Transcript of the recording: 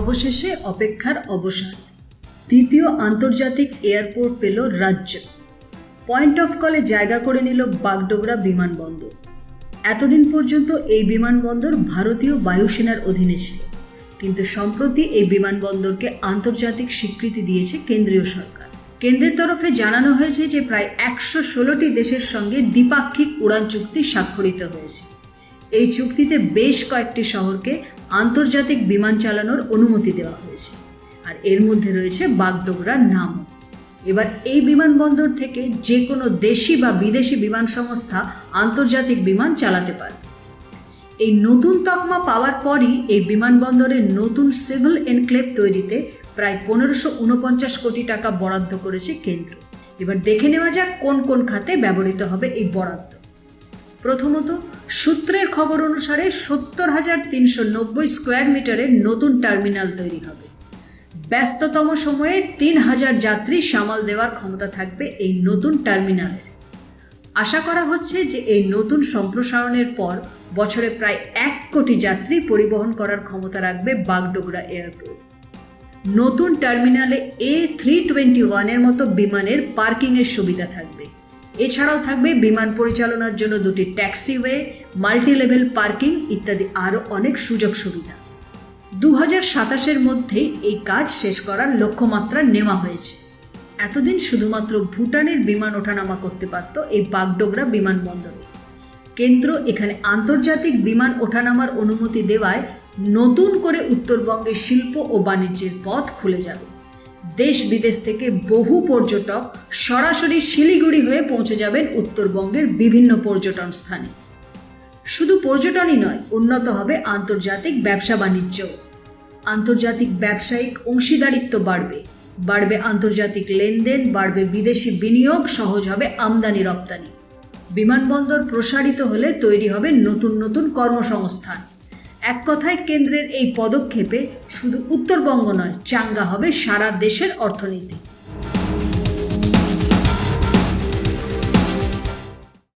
অবশেষে অপেক্ষার অবসান। দ্বিতীয় আন্তর্জাতিক এয়ারপোর্ট পেল রাজ্য। পয়েন্ট অফ কলে জায়গা করে নিল বাগডোগরা বিমানবন্দর। এতদিন পর্যন্ত এই বিমানবন্দর ভারতীয় বায়ুসেনার অধীনে ছিল। কিন্তু সম্প্রতি এই বিমানবন্দরকে আন্তর্জাতিক স্বীকৃতি দিয়েছে কেন্দ্রীয় সরকার। কেন্দ্রের তরফে জানানো হয়েছে যে প্রায় একশো ষোলোটি দেশের সঙ্গে দ্বিপাক্ষিক উড়ান চুক্তি স্বাক্ষরিত হয়েছে। এই চুক্তিতে বেশ কয়েকটি শহরকে আন্তর্জাতিক বিমান চালানোর অনুমতি দেওয়া হয়েছে। আর এর মধ্যে রয়েছে বাগডোগরার নাম এবার এই বিমানবন্দর থেকে যে কোনো দেশি বা বিদেশি বিমান সংস্থা আন্তর্জাতিক বিমান চালাতে পারে এই নতুন তকমা পাওয়ার পরই এই বিমানবন্দরে নতুন সিভিল এনক্লেভ তৈরিতে প্রায় পনেরোশো উনপঞ্চাশ কোটি টাকা বরাদ্দ করেছে কেন্দ্র। এবার দেখে নেওয়া যাক কোন কোন খাতে ব্যবহৃত হবে এই বরাদ্দ। প্রথমত, সূত্রের খবর অনুসারে সত্তর হাজার তিনশো নব্বই স্কোয়ার মিটারের নতুন টার্মিনাল তৈরি হবে। ব্যস্ততম সময়ে তিন হাজার যাত্রী সামাল দেওয়ার ক্ষমতা থাকবে এই নতুন টার্মিনালের। আশা করা হচ্ছে যে এই নতুন সম্প্রসারণের পর বছরে প্রায় এক কোটি যাত্রী পরিবহন করার ক্ষমতা রাখবে বাগডোগরা এয়ারপোর্ট। নতুন টার্মিনালে এ থ্রি টোয়েন্টি ওয়ানের মতো বিমানের পার্কিংয়ের সুবিধা থাকবে। এছাড়াও থাকবে বিমান পরিচালনার জন্য দুটি ট্যাক্সিওয়ে মাল্টি লেভেল পার্কিং ইত্যাদি আরও অনেক সুযোগ সুবিধা। দু হাজার সাতাশের মধ্যেই এই কাজ শেষ করার লক্ষ্যমাত্রা নেওয়া হয়েছে। এতদিন শুধুমাত্র ভুটানের বিমান ওঠানামা করতে পারত এই বাগডোগরা বিমানবন্দরে। কেন্দ্র এখানে আন্তর্জাতিক বিমান ওঠানামার অনুমতি দেওয়ায় নতুন করে উত্তরবঙ্গের শিল্প ও বাণিজ্যের পথ খুলে যাবে। দেশ বিদেশ থেকে বহু পর্যটক সরাসরি শিলিগুড়ি হয়ে পৌঁছে যাবেন উত্তরবঙ্গের বিভিন্ন পর্যটন স্থানে। শুধু পর্যটনই নয়, উন্নত হবে আন্তর্জাতিক ব্যবসা বাণিজ্য। আন্তর্জাতিক ব্যবসায়িক অংশীদারিত্ব বাড়বে। বাড়বে আন্তর্জাতিক লেনদেন, বাড়বে বিদেশি বিনিয়োগ, সহজ হবে আমদানি, রপ্তানি। বিমানবন্দর প্রসারিত হলে তৈরি হবে নতুন নতুন কর্মসংস্থান। এক কথায় কেন্দ্রের এই পদক্ষেপে শুধু উত্তরবঙ্গ নয় চাঙ্গা হবে সারা দেশের অর্থনীতি।